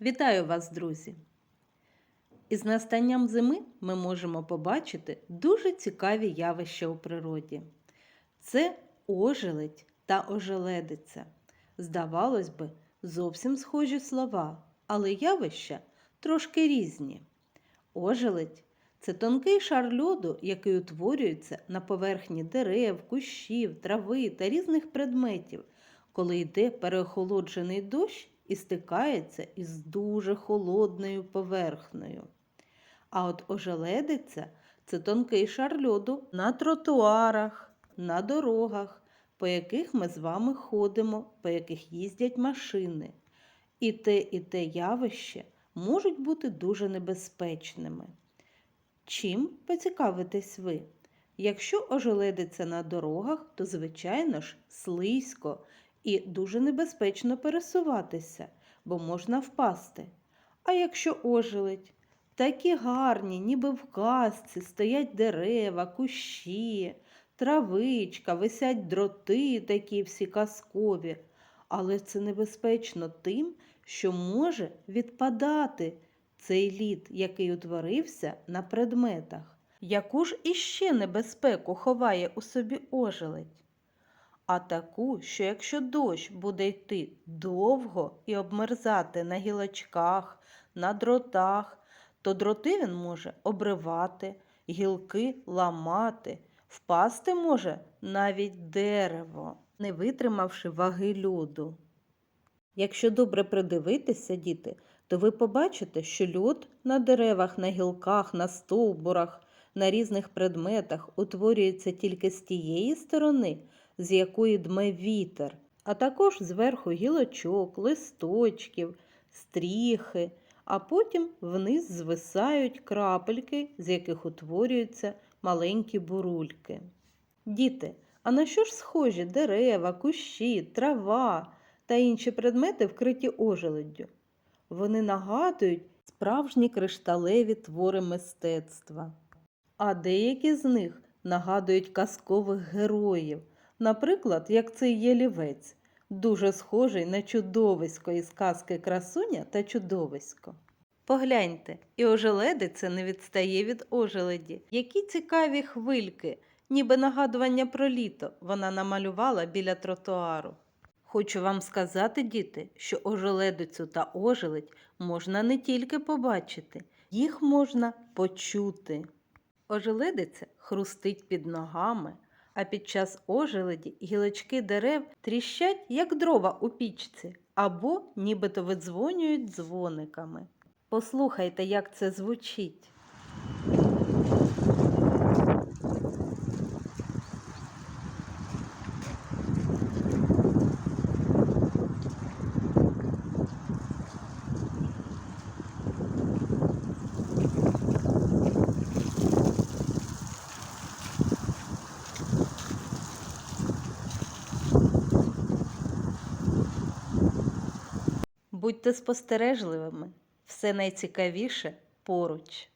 Вітаю вас, друзі! Із настанням зими ми можемо побачити дуже цікаві явища у природі. Це ожеледь та ожеледиця. Здавалось би, зовсім схожі слова, але явища трошки різні. Ожеледь це тонкий шар льоду, який утворюється на поверхні дерев, кущів, трави та різних предметів, коли йде переохолоджений дощ і стикається із дуже холодною поверхнею. А от ожеледиця це тонкий шар льоду на тротуарах, на дорогах, по яких ми з вами ходимо, по яких їздять машини. І те, і те явище можуть бути дуже небезпечними. Чим поцікавитесь ви? Якщо ожеледиться на дорогах, то, звичайно ж, слизько і дуже небезпечно пересуватися, бо можна впасти. А якщо ожеледь, такі гарні, ніби в казці, стоять дерева, кущі, травичка, висять дроти такі всі казкові. Але це небезпечно тим, що може відпадати цей лід, який утворився на предметах. Яку ж іще небезпеку ховає у собі ожеледь? А таку, що якщо дощ буде йти довго і обмерзати на гілочках, на дротах, то дроти він може обривати, гілки ламати, впасти може навіть дерево, не витримавши ваги льоду. Якщо добре придивитися, діти, то ви побачите, що льод на деревах, на гілках, на стовбурах, на різних предметах утворюється тільки з тієї сторони, з якої дме вітер, а також зверху гілочок, листочків, стріхи, а потім вниз звисають крапельки, з яких утворюються маленькі бурульки. Діти, а на що ж схожі дерева, кущі, трава та інші предмети, вкриті ожеледдю? Вони нагадують справжні кришталеві твори мистецтва. А деякі з них нагадують казкових героїв, наприклад, як цей ялівець, дуже схожий на чудовисько із казки Красуня та чудовисько. Погляньте, і ожеледиця не відстає від ожеледі. Які цікаві хвильки, ніби нагадування про літо вона намалювала біля тротуару. Хочу вам сказати, діти, що ожеледицю та ожеледь можна не тільки побачити, їх можна почути. Ожеледиця хрустить під ногами, а під час ожеледі гілочки дерев тріщать, як дрова у пічці, або нібито видзвонюють дзвониками. Послухайте, як це звучить. Будьте спостережливими, все найцікавіше поруч.